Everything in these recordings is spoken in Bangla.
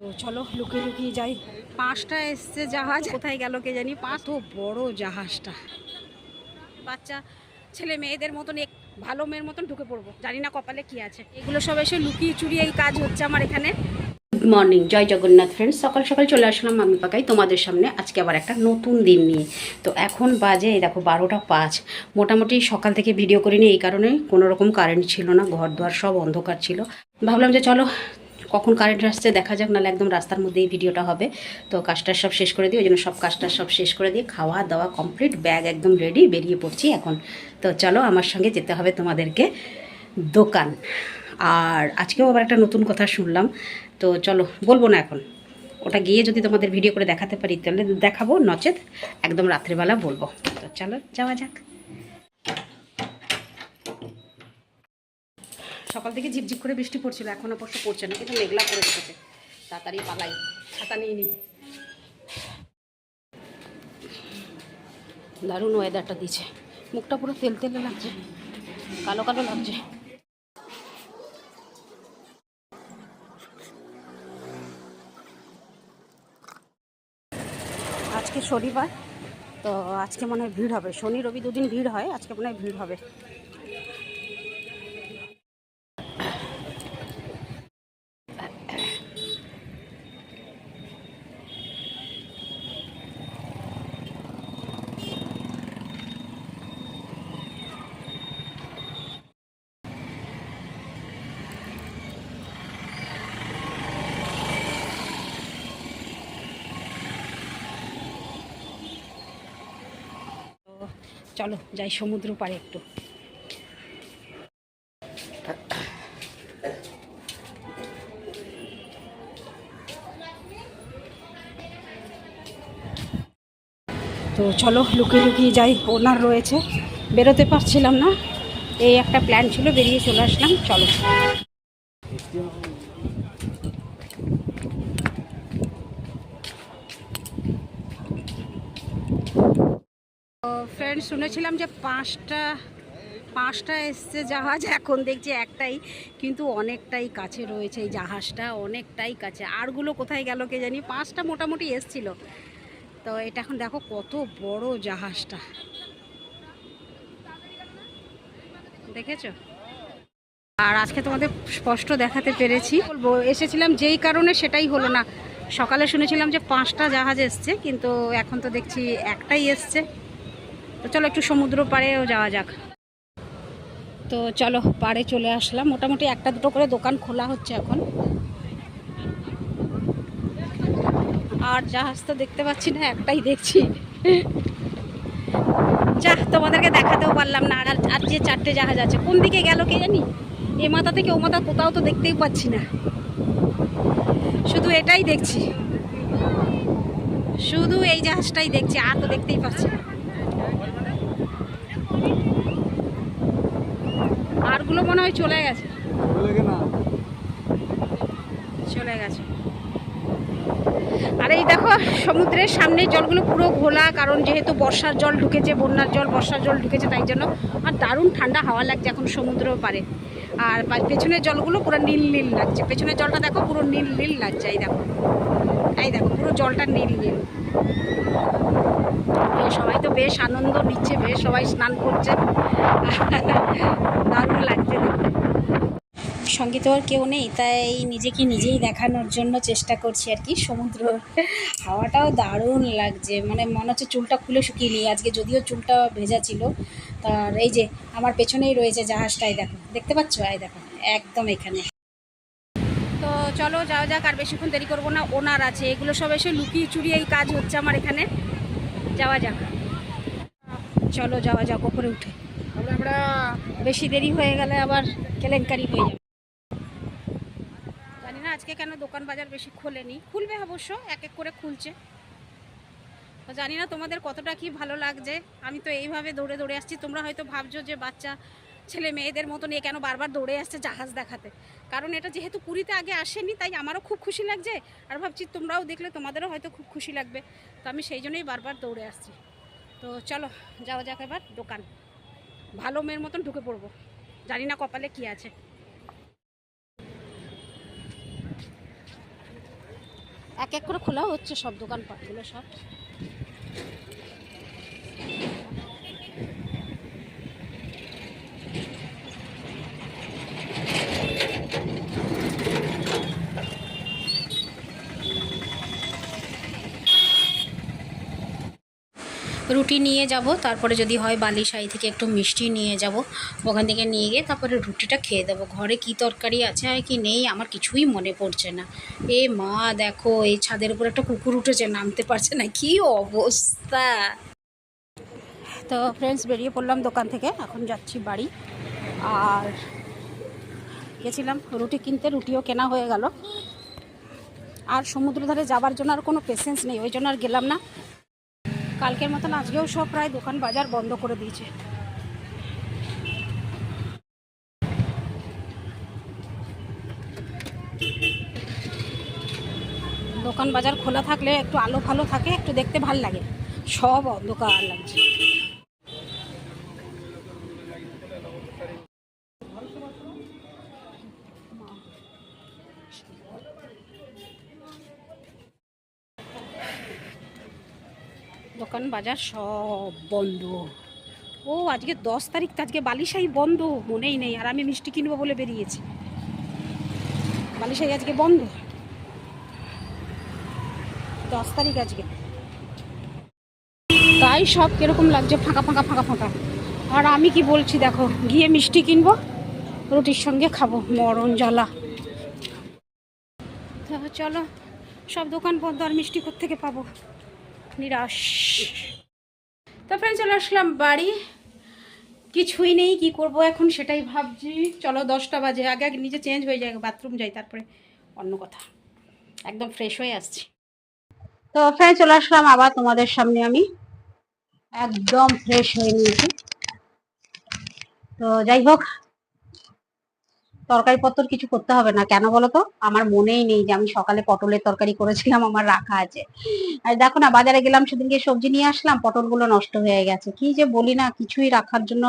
চলো লুকিয়ে লুকিয়ে যাই। পাঁচটা এসছে জাহাজ, কোথায় গেল কে জানি। পাঁচ তো বড় জাহাজটা। বাচ্চা, ছেলে, মেয়েদের মতন এক ভালো মেয়ের মতন ঢুকে পড়ব। জানি না কপালে কি আছে। এগুলো সব এসে লুকিয়ে চুরিয়ে এই কাজ হচ্ছে আমার এখানে। Good morning Jai Jagannath friends সকাল সকাল চলে আসলাম আমি পাকাই তোমাদের সামনে। আজকে আবার একটা নতুন দিন নিয়ে। তো এখন বাজে দেখো বারোটা পাঁচ। মোটামুটি সকাল থেকে ভিডিও করিনি, এই কারণে কোনো রকম কারেন্ট ছিল না ঘর দুয়ার সব অন্ধকার ছিল। ভাবলাম যে চলো কখন কারেন্ট আসছে দেখা যাক, নাহলে একদম রাস্তার মধ্যে এই ভিডিওটা হবে। তো কাজটা সব শেষ করে দিই, ওই জন্য সব কাজটা সব শেষ করে দিয়ে খাওয়া দাওয়া কমপ্লিট ব্যাগ একদম রেডি বেরিয়ে পড়ছি এখন। তো চলো, আমার সঙ্গে যেতে হবে তোমাদেরকে দোকান। আর আজকেও আবার একটা নতুন কথা শুনলাম। তো চলো, বলব না এখন। ওটা গিয়ে যদি তোমাদের ভিডিও করে দেখাতে পারি, তাহলে দেখাবো, নচেত একদম রাত্রিবেলা বলব। তো চলো, যাওয়া যাক। সকাল থেকে ঝিপঝিপ করে বৃষ্টি পড়ছিল, এখন অবশ্য পড়ছে না, কিন্তু মেঘলা করে রেখেছে তাড়াতাড়ি পালাই, ছাতা নিয়ে নিই দারুণ ওয়েদারটা দিচ্ছে মুখটা পুরো তেল তেলে লাগছে, কালো কালো লাগছে। আজকে শনিবার, তো আজকে মনে হয় ভিড় হবে। শনি, রবি দুদিন ভিড় হয়, আজকে মনে হয় ভিড় হবে তো চলো, যাই সমুদ্র পাড়ে একটু। তো চলো, লুকিয়ে লুকিয়ে যাই, ওনার রয়েছে। বেরোতে পারছিলাম না, এই একটা প্ল্যান ছিল, বেরিয়ে চলে আসলাম, চলো তো ফ্রেন্ড শুনেছিলাম যে পাঁচটা পাঁচটা এসছে জাহাজ, এখন দেখছি একটাই, কিন্তু অনেকটাই কাছে রয়েছে এই জাহাজটা, অনেকটাই কাছে। আরগুলো কোথায় গেল কে জানি, পাঁচটা মোটামুটি এসছিল। তো এটা এখন দেখো কত বড় জাহাজটা। দেখেছ? আর আজকে তোমাদের স্পষ্ট দেখাতে পেরেছি। বলব, এসেছিলাম যেই কারণে সেটাই হলো না। সকালে শুনেছিলাম যে পাঁচটা জাহাজ এসছে, কিন্তু এখন তো দেখছি একটাই এসছে। তো চলো একটু সমুদ্র পাড়েও যাওয়া যাক। তো চলো, পাড়ে চলে আসলাম। মোটামুটি একটা দুটো করে দোকান খোলা হচ্ছে এখন। আর জাহাজ তো দেখতে পাচ্ছি না, একটাই দেখছি। যা, তোমাদেরকে দেখাতেও পারলাম না। আর আর যে চারটে জাহাজ আছে, কোন দিকে গেল কে জানি? এ মাথা থেকে ও মাথা কোথাও তো দেখতেই পাচ্ছি না। শুধু এটাই দেখছি। শুধু এই জাহাজটাই দেখছি, আর তো দেখতেই পাচ্ছি না। আরগুলো মনে হয় চলে গেছে। চলে গেছে আর এই দেখো সমুদ্রের সামনে জলগুলো পুরো ঘোলা কারণ যেহেতু বর্ষার জল ঢুকেছে বন্যার জল বর্ষার জল ঢুকেছে তাই জন্য আর দারুণ ঠান্ডা হাওয়া লাগছে এখন সমুদ্র পারে আর পেছনের জলগুলো পুরো নীল নীল লাগছে। পেছনের জলটা দেখো পুরো নীল নীল লাগছে এই দেখো। এই দেখো, পুরো জলটা নীল নীল সবাই তো বেশ আনন্দ নিচ্ছে, বেশ সবাই স্নান করছে। দারুণ লাগছে সঙ্গে তো আর কেউ নেই, তাই নিজেকে নিজেই দেখানোর জন্য চেষ্টা করছি আর কি। সমুদ্র হাওয়াটাও দারুণ লাগছে। মানে মনে হচ্ছে চুলটা খুলে শুকিয়ে নিই আজকে যদিও চুলটা ভেজা ছিল। তার এই যে, আমার পেছনেই রয়েছে জাহাজটাই দেখো। দেখতে পাচ্ছ? এই দেখো, একদম এখানে। চলো যাওয়া যাক আর বেশিক্ষণ দেরি করব না ওনার আছে। এগুলো সব এসে লুকিয়ে চুরিয়ে এই কাজ হচ্ছে আমার এখানে। যাওয়া যাক। চলো যাওয়া যাক ওপরে উঠে। আমরা বেশি দেরি হয়ে গেলে আবার কেলেঙ্কারি হয়ে যাবে। জানি না আজকে কেন দোকান বাজার বেশি খোলেনি। খুলবে অবশ্য এক এক করে খুলছে। জানি না তোমাদের কতটা কি ভালো লাগছে। আমি তো এইভাবে দৌড়ে দৌড়ে আসছি। তোমরা হয়তো ভাবছ যে বাচ্চা ছেলে মেয়েদের মতন এ কেন বারবার দৌড়ে আসছে জাহাজ দেখাতে। কারণ এটা যেহেতু পুরীতে আগে আসেনি, তাই আমারও খুব খুশি লাগছে। আর ভাবছি তোমরাও দেখলে তোমাদেরও হয়তো খুব খুশি লাগবে। তো আমি সেই জন্যই বারবার দৌড়ে আসছি। তো চলো, যাওয়া যাক এবার দোকান। ভালো মেয়ের মতন ঢুকে পড়ব। জানি না কপালে কি আছে। এক এক করে খোলা হচ্ছে সব দোকানপাটগুলো সব। রুটি নিয়ে যাব, তারপরে যদি হয় বালিশাই থেকে একটু মিষ্টি নিয়ে যাব, ওখান থেকে নিয়ে গিয়ে তারপরে রুটিটা খেয়ে দেবো। ঘরে কি তরকারি আছে আর কি নেই আমার কিছুই মনে পড়ছে না। এ মা দেখো, এই ছাদের উপর একটা কুকুর উঠেছে, নামতে পারছে না, কি অবস্থা? তো ফ্রেন্ডস বেরিয়ে পড়লাম দোকান থেকে, এখন যাচ্ছি বাড়ি। আর গেছিলাম, রুটি কিনতে, রুটিও কেনা হয়ে গেল। আর সমুদ্র ধারে যাবার জন্য আর কোনো পেশেন্স নেই, ওই জন্য আর গেলাম না। কালকের মতন আজকেও সব প্রায় দোকান বাজার বন্ধ করে দিয়েছে। দোকান বাজার খোলা থাকলে একটু আলো ফালো থাকে, একটু দেখতে ভালো লাগে। সব অন্ধকার লাগছে। দোকান বাজার সব বন্ধ। ও, আজকে দশ তারিখ তো আজকে বালিশাই বন্ধ, মনেই নেই। আর আমি মিষ্টি কিনবো বলে বেরিয়েছি। বালিশাই আজকে বন্ধ। দশ তারিখ আজকে। তাই সব কীরকম লাগছে, ফাঁকা ফাঁকা ফাঁকা ফাঁকা। আর আমি কি বলছি দেখো, গিয়ে মিষ্টি কিনবো, রুটির সঙ্গে খাব, মরণ জ্বালা। চলো, সব দোকান বন্ধ, আর মিষ্টি থেকে পাবো? নিরাশ। তো ফ্রেন্ড চলে আসলাম বাড়ি। কিছুই নেই, কি করব এখন সেটাই ভাবছি। চলো দশটা বাজে, আগে আগে নিজে চেঞ্জ হয়ে যায় বাথরুম যাই, তারপরে অন্য কথা। একদম ফ্রেশ হয়ে আসছি। তো ফ্রেন্ড চলে আসলাম আবার তোমাদের সামনে আমি। একদম ফ্রেশ হয়ে নিয়েছি। তো যাই হোক তরকারি পত্র কিছু করতে হবে না। কেন বলো তো আমার মনেই নেই যে আমি সকালে পটলের তরকারি করেছিলাম, আমার রাখা আছে। আর দেখো না, বাজারে গেলাম, সেদিনকে সবজি নিয়ে আসলাম, পটলগুলো নষ্ট হয়ে গেছে। কি যে বলি না, কিছুই রাখার জন্য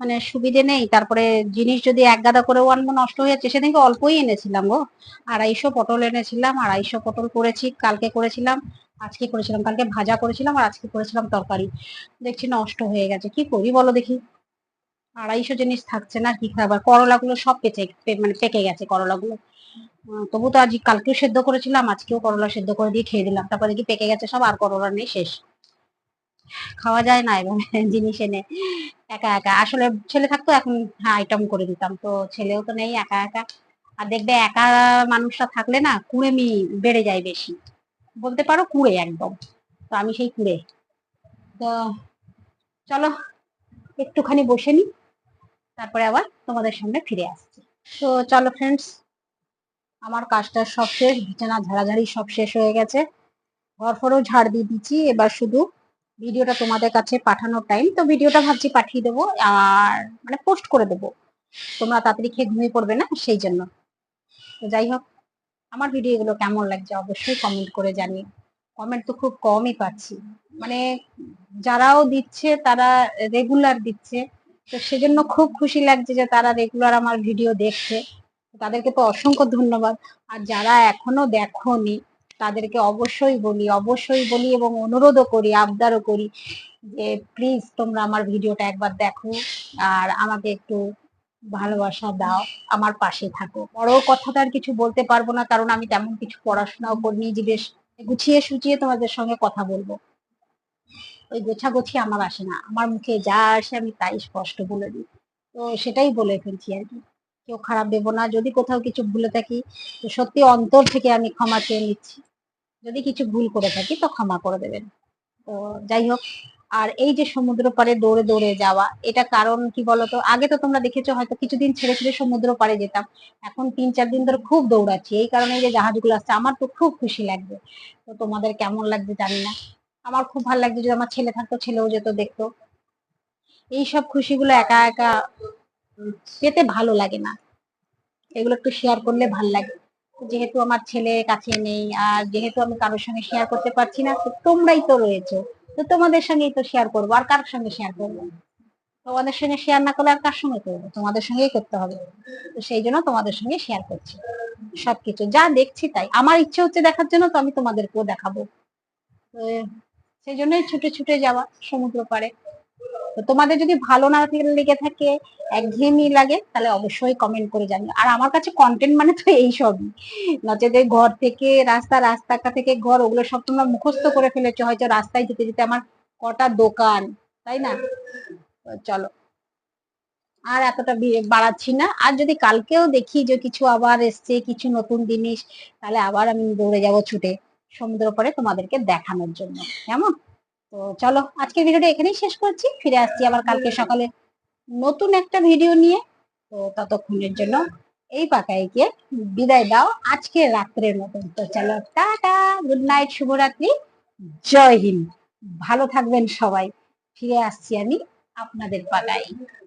মানে সুবিধে নেই। তারপরে জিনিস যদি এক গাদা করেও আনব, নষ্ট হয়ে যাচ্ছে। সেদিনকে অল্পই এনেছিলাম গো। আড়াইশো পটল এনেছিলাম, আড়াইশো পটল করেছি, কালকে করেছিলাম, আজকে করেছিলাম। কালকে ভাজা করেছিলাম আর আজকে করেছিলাম তরকারি। দেখছি নষ্ট হয়ে গেছে। কি করি বলো দেখি? আড়াইশো জিনিস থাকছে না কি খাবার করলাগুলো সব পেঁচে মানে পেকে গেছে করলাগুলো। তবু তো আজ কালকেও সেদ্ধ করেছিলাম, আজকেও করলা সেদ্ধ করে দিয়ে খেয়ে দিলাম। তারপরে দেখি পেকে গেছে সব, আর করলা নেই, শেষ। খাওয়া যায় না এভাবে জিনিস এনে। একা একা। আসলে ছেলে থাকতো, এখন হ্যাঁ আইটেম করে দিতাম। তো ছেলেও তো নেই, একা একা। আর দেখবে একা মানুষটা থাকলে না কুড়েমি বেড়ে যায় বেশি। বলতে পারো কুড়ে একদম। তো আমি সেই কুড়ে। তো চলো, একটুখানি বসে নি। তারপরে আবার তোমাদের সামনে ফিরে আসছি। তো চলো ফ্রেন্ডস আমার কাজটা সব শেষ, বিছানা ঝাড়াঝাড়ি সব শেষ হয়ে গেছে। ঘর ফরও ঝাড় দিয়ে দিচ্ছি, এবার শুধু ভিডিওটা তোমাদের কাছে পাঠানোর টাইম তো ভিডিওটা ভাবছি পাঠিয়ে দেবো, আর মানে পোস্ট করে দেবো। তোমরা তাড়াতাড়ি খেয়ে ঘুমিয়ে পড়বে না, সেই জন্য। তো যাই হোক, আমার ভিডিওগুলো কেমন লাগছে অবশ্যই কমেন্ট করে জানিও। কমেন্ট তো খুব কমই পাচ্ছি। মানে যারাও দিচ্ছে, তারা রেগুলার দিচ্ছে। তো সেজন্য খুব খুশি লাগছে যে তারা রেগুলার আমার ভিডিও দেখছে। তাদেরকে তো অসংখ্য ধন্যবাদ। আর যারা এখনও দেখোনি, তাদেরকে অবশ্যই বলি অবশ্যই বলি এবং অনুরোধও করি, আবদারও করি যে প্লিজ তোমরা আমার ভিডিওটা একবার দেখো আর আমাকে একটু ভালোবাসা দাও, আমার পাশে থাকো। বড় কথাটা আর কিছু বলতে পারব না, কারণ আমি তেমন কিছু পড়াশোনাও করিনি, যে বেশ গুছিয়ে সুচিয়ে তোমাদের সঙ্গে কথা বলব। ওই গোছাগুছি আমার আসে না। আমার মুখে যা আসে আমি তাই স্পষ্ট বলে দিই। তো সেটাই বলে ফেলছি আর কি। কেউ খারাপ দেবো না। যদি কোথাও কিছু ভুলে থাকি, তো সত্যি অন্তর থেকে আমি ক্ষমা চেয়ে নিচ্ছি। যদি কিছু ভুল করে থাকি, তো ক্ষমা করে দেবেন। তো যাই হোক, আর এই যে সমুদ্র পাড়ে দৌড়ে দৌড়ে যাওয়া, এটা কারণ কি বলতো? আগে তো তোমরা দেখেছ, হয়তো কিছুদিন ছেড়ে ছেড়ে সমুদ্র পাড়ে যেতাম। এখন তিন চার দিন ধরে খুব দৌড়াচ্ছি। এই কারণে যে জাহাজগুলো আসছে, আমার তো খুব খুশি লাগবে। তো তোমাদের কেমন লাগবে জানি না। আমার খুব ভালো লাগতো যদি আমার ছেলে থাকতো, ছেলেও যেত, দেখতো। এইসব খুশিগুলো একা একা পেতে ভালো লাগে না। এগুলো একটু শেয়ার করলে ভালো লাগে। যেহেতু আমার ছেলে কাছে নেই, আর যেহেতু আমি কারোর সঙ্গে শেয়ার করতে পারছি না, তো তোমরাই তো রয়েছো। তো তোমাদের সঙ্গেই তো শেয়ার করব, আর কার সঙ্গে শেয়ার করব তোমাদের সঙ্গে শেয়ার না করলে আর কার সঙ্গে করব? তোমাদের সঙ্গেই করতে হবে। তো সেই জন্য তোমাদের সঙ্গে শেয়ার করছি। সবকিছু যা দেখছি তাই। আমার ইচ্ছে হচ্ছে দেখার জন্য, তো আমি তোমাদেরকেও দেখাবো। সেই জন্যই ছুটে ছুটে যাওয়া সমুদ্র পাড়ে। তো তোমাদের যদি ভালো না লেগে থাকে, একঘেয়েমি লাগে, তাহলে অবশ্যই কমেন্ট করে জানিও। আর আমার কাছে কন্টেন্ট মানে তো এই সবই নচেত ঘর থেকে, রাস্তা রাস্তা থেকে ঘর, ওগুলো সব তোমরা মুখস্থ করে ফেলেছো। হয়তো রাস্তায় যেতে যেতে আমার কটা দোকান, তাই না? চলো। আর এতটা বাড়াচ্ছি না। আর যদি কালকেও দেখি যে কিছু আবার এসছে, কিছু নতুন জিনিস, তাহলে আবার আমি দৌড়ে যাব ছুটে। সমুদ্র পরে তোমাদেরকে দেখানোর জন্য। কেমন? তো চলো, আজকের ভিডিওটা এখানেই শেষ করছি। ফিরে আসছি আবার কালকে সকালে নতুন একটা ভিডিও নিয়ে। তো ততক্ষণের জন্য এই পাকাইকে বিদায় দাও আজকে রাত্রের মতন। তো চলো, টাটা গুড নাইট শুভরাত্রি, জয় হিন্দ। ভালো থাকবেন সবাই। ফিরে আসছি আমি আপনাদের পাকাই